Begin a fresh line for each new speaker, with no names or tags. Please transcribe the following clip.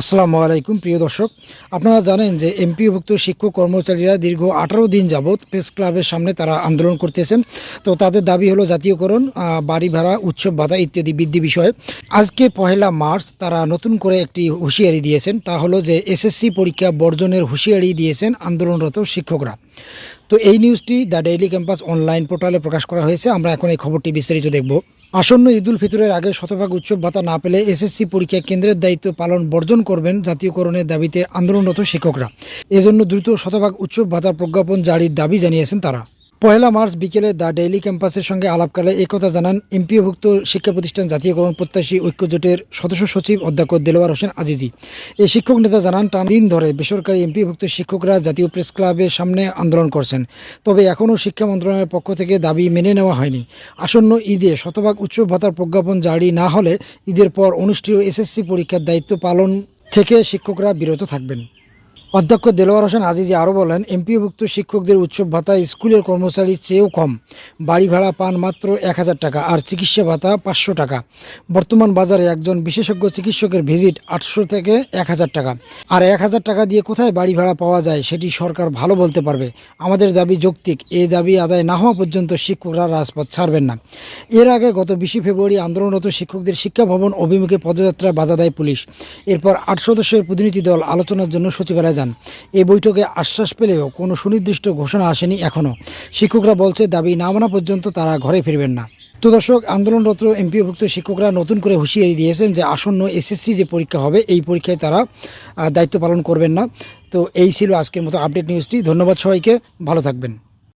আসসালামু আলাইকুম, প্রিয় দর্শক। আপনারা জানেন যে এমপিভুক্ত শিক্ষক কর্মচারীরা দীর্ঘ আঠারো দিন যাবৎ প্রেস ক্লাবের সামনে তারা আন্দোলন করতেছেন। তো তাদের দাবি হলো জাতীয়করণ বাড়ি ভাড়া, উৎসব ভাতা ইত্যাদি বৃদ্ধি বিষয়ে। আজকে পহেলা মার্চ তারা নতুন করে একটি হুঁশিয়ারি দিয়েছেন। তা হলো যে এসএসসি পরীক্ষা বর্জনের হুঁশিয়ারি দিয়েছেন আন্দোলনরত শিক্ষকরা। তো এই নিউজটি দ্য ডেইলি ক্যাম্পাস অনলাইন পোর্টালে প্রকাশ করা হয়েছে। আমরা এখন এই খবরটি বিস্তারিত দেখব। আসন্ন ঈদুল ফিতরের আগে শতভাগ উৎসব ভাতা না পেলে এসএসসি পরীক্ষা কেন্দ্রের দায়িত্ব পালন বর্জন করবেন জাতীয়করণের দাবিতে আন্দোলনরত শিক্ষকরা। এজন্য দ্রুত শতভাগ উৎসব ভাতা প্রজ্ঞাপন জারির দাবি জানিয়েছেন তারা। পয়লা মার্চ বিকেলে দ্য ডেইলি ক্যাম্পাসের সঙ্গে আলাপকালে একথা জানান এমপিওভুক্ত শিক্ষা প্রতিষ্ঠান জাতীয়করণ প্রত্যাশী ঐক্য জোটের সদস্য সচিব অধ্যক্ষ দেলোয়ার হোসেন আজিজি। এই শিক্ষক নেতা জানান, টান দিন ধরে বেসরকারি এমপিভুক্ত শিক্ষকরা জাতীয় প্রেস ক্লাবের সামনে আন্দোলন করছেন। তবে এখনও শিক্ষা মন্ত্রণালয়ের পক্ষ থেকে দাবি মেনে নেওয়া হয়নি। আসন্ন ঈদে শতভাগ উচ্চ ভাতার প্রজ্ঞাপন জারি না হলে ঈদের পর অনুষ্ঠিত এসএসসি পরীক্ষার দায়িত্ব পালন থেকে শিক্ষকরা বিরত থাকবেন। অধ্যক্ষ দেলোয়ার হোসেন আজিজি আরও বলেন, এমপিওভুক্ত শিক্ষকদের উৎসব ভাতা স্কুলের কর্মচারীর চেয়েও কম। বাড়ি ভাড়া পান মাত্র এক হাজার টাকা, আর চিকিৎসা ভাতা পাঁচশো টাকা। বর্তমান বাজারে একজন বিশেষজ্ঞ চিকিৎসকের ভিজিট আটশো থেকে এক হাজার টাকা। আর এক হাজার টাকা দিয়ে কোথায় বাড়ি ভাড়া পাওয়া যায় সেটি সরকার ভালো বলতে পারবে। আমাদের দাবি যৌক্তিক এই দাবি আদায় না হওয়া পর্যন্ত শিক্ষকরা রাজপথ ছাড়বেন না। এর আগে গত বিশে ফেব্রুয়ারি আন্দোলনরত শিক্ষকদের শিক্ষা ভবন অভিমুখে পদযাত্রা বাধা দেয় পুলিশ। এরপর আট সদস্যের প্রতিনিধি দল আলোচনার জন্য সচিবালয় যান। এই বৈঠকে আশ্বাস পেলেও কোনো সুনির্দিষ্ট ঘোষণা আসেনি এখনও শিক্ষকরা বলছে, দাবি না মানা পর্যন্ত তারা ঘরে ফিরবেন না। তো দর্শক, আন্দোলনরত এমপিভুক্ত শিক্ষকরা নতুন করে হুঁশিয়ারি দিয়েছেন যে আসন্ন এসএসসি যে পরীক্ষা হবে, এই পরীক্ষায় তারা দায়িত্ব পালন করবেন না। তো এই ছিল আজকের মতো আপডেট নিউজটি। ধন্যবাদ সবাইকে। ভালো থাকবেন।